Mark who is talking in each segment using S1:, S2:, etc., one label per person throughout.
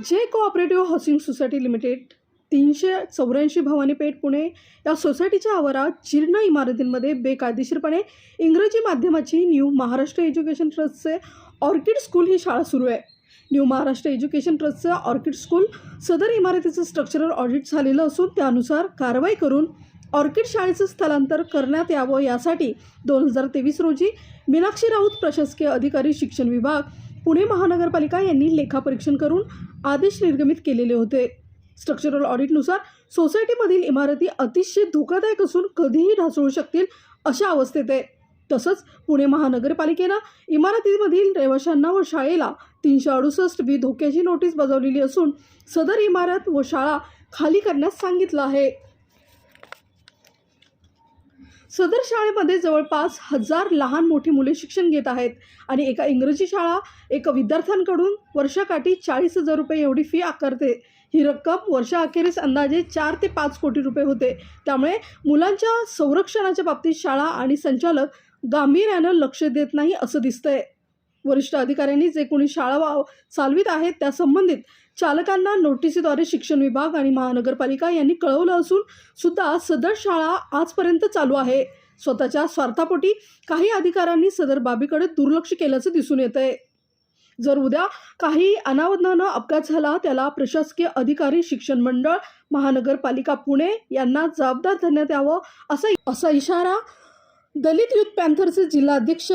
S1: जे cooperative housing society limited तीनशे चौऱ्याऐंशी भवानी पेठ पुणे या सोसायटीच्या आवारात जीर्ण इमारतींमध्ये बेकायदेशीरपणे इंग्रजी माध्यमाची न्यू महाराष्ट्र एज्युकेशन ट्रस्टचे ऑर्किड स्कूल ही शाळा सुरू आहे. न्यू महाराष्ट्र एज्युकेशन ट्रस्टचे ऑर्किड स्कूल सदर इमारतीचं स्ट्रक्चरल ऑडिट झालेलं असून त्यानुसार कारवाई करून ऑर्किड शाळेचं स्थलांतर करण्यात यावं यासाठी दोन हजार तेवीस रोजी मीनाक्षी राऊत प्रशासकीय अधिकारी शिक्षण विभाग पुणे महानगरपालिका यांनी लेखापरीक्षण करून आदेश निर्गमित केलेले होते. स्ट्रक्चरल ऑडिटनुसार सोसायटीमधील इमारती अतिशय धोकादायक असून कधीही ढासळू शकतील अशा अवस्थेत आहे. तसंच पुणे महानगरपालिकेनं इमारतीमधील रहिवाशांना व शाळेला तीनशे अडुसष्ट बी धोक्याची नोटीस बजावलेली असून सदर इमारत व शाळा खाली करण्यास सांगितलं आहे. सदर शाळेमध्ये जवळपास हजार लहान मोठी मुले शिक्षण घेत आहेत आणि एका इंग्रजी शाळा एका विद्यार्थ्यांकडून वर्षाकाठी चाळीस हजार रुपये एवढी फी आकारते. ही रक्कम वर्षाअखेरीस अंदाजे चार ते पाच कोटी रुपये होते. त्यामुळे मुलांच्या संरक्षणाच्या बाबतीत शाळा आणि संचालक गांभीर्यानं लक्ष देत नाही असं दिसतंय. वरिष्ठ अधिकाऱ्यांनी जे कोणी शाळा वा चालवित आहेत त्या संबंधित चालकांना नोटिसीद्वारे शिक्षण विभाग आणि महानगरपालिका यांनी कळवलं असून सुद्धा सदर शाळा आजपर्यंत चालू आहे. स्वतःच्या स्वार्थापोटी काही अधिकाऱ्यांनी सदर बाबीकडे दुर्लक्ष केल्याचं दिसून येत आहे जर उद्या काही अनावधानानं अपघात झाला त्याला प्रशासकीय अधिकारी शिक्षण मंडळ महानगरपालिका पुणे यांना जबाबदार धरण्यात यावं असा असा इशारा दलित युथ पॅन्थरचे जिल्हाध्यक्ष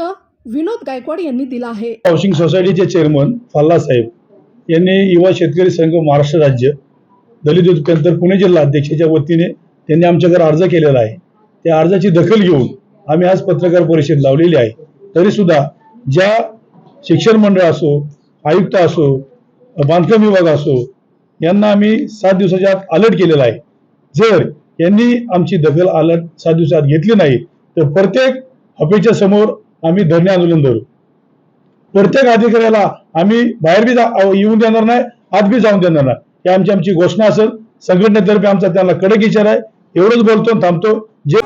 S1: विनोद गायकवाड यांनी दिला आहे.
S2: हाऊसिंग सोसायटीचे चेअरमन फल्ला साहेब यांनी युवा शेतकरी संघ महाराष्ट्र राज्य दलित उत्कंतर पुणे जिल्हा अध्यक्षाच्या वतीने त्यांनी आमच्याकडे अर्ज केलेला आहे. त्या अर्जाची दखल घेऊन आम्ही आज पत्रकार परिषद लावलेली आहे. तरी सुद्धा ज्या शिक्षण मंडळ असो आयुक्त असो बांधकाम विभाग असो यांना आम्ही सात दिवसाच्या आत अलर्ट केलेला आहे. जर यांनी आमची दखल अलर्ट सात दिवसात घेतली नाही तर प्रत्येक हफेच्या समोर आम्ही धरणे आंदोलन धरू. प्रत्येक अधिकाऱ्याला आम्ही बाहेर बी जा- येऊन देणार नाही आत बी जाऊन देणार नाही. ही आमची आमची घोषणा असेल. संघटनेतर्फे आमचा त्यांना कडक विचार आहे. एवढंच बोलतो थांबतो. जे